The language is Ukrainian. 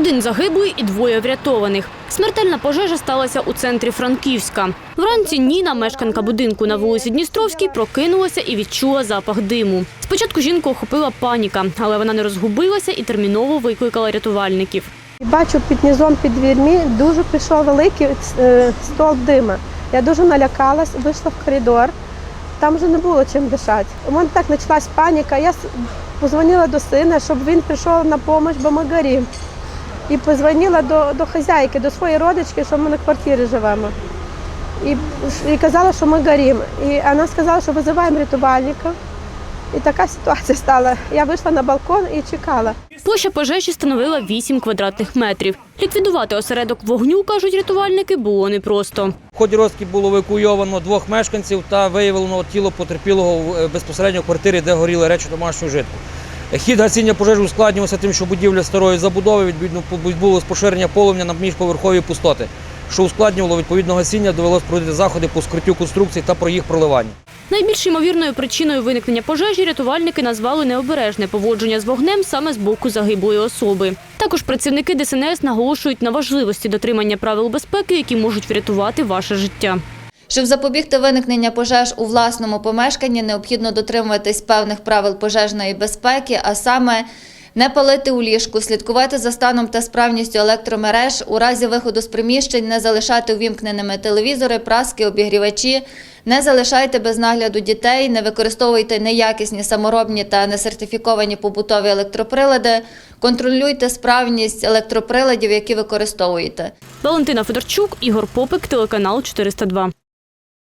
Один загиблий і двоє врятованих. Смертельна пожежа сталася у центрі Франківська. Вранці Ніна, мешканка будинку на вулиці Дністровській, прокинулася і відчула запах диму. Спочатку жінку охопила паніка, але вона не розгубилася і терміново викликала рятувальників. Бачу під низом під дверми дуже пішов великий е, стовп дима. Я дуже налякалась, вийшла в коридор. Там вже не було чим дишати. У мене так почалась паніка. Я позвонила до сина, щоб він прийшов на допомогу, бо ми горімо. І позвонила до, до хазяйки, до своєї родички, що ми на квартирі живемо. І, і казала, що ми горімо. І вона сказала, що визиваємо рятувальника. І така ситуація стала. Я вийшла на балкон і чекала. Площа пожежі становила 8 квадратних метрів. Ліквідувати осередок вогню, кажуть рятувальники, було непросто. В ході розки було евакуйовано двох мешканців та виявлено тіло потерпілого в- е, безпосередньо в квартирі, де горіли речі домашнього житку. Хід гасіння пожежі ускладнювався тим, що будівля старої забудови відповідно відбулось поширення полум'я на міжповерхові пустоти, що ускладнювало відповідно гасіння, довелось проводити заходи по скриттю конструкцій та про їх проливання. Найбільш ймовірною причиною виникнення пожежі рятувальники назвали необережне поводження з вогнем саме з боку загиблої особи. Також працівники ДСНС наголошують на важливості дотримання правил безпеки, які можуть врятувати ваше життя. Щоб запобігти виникнення пожеж у власному помешканні, необхідно дотримуватись певних правил пожежної безпеки, а саме не палити у ліжку, слідкувати за станом та справністю електромереж, у разі виходу з приміщень не залишати увімкненими телевізори, праски, обігрівачі, не залишайте без нагляду дітей, не використовуйте неякісні саморобні та несертифіковані побутові електроприлади, контролюйте справність електроприладів, які використовуєте. Валентина Федорчук, Ігор Попик, телеканал 402.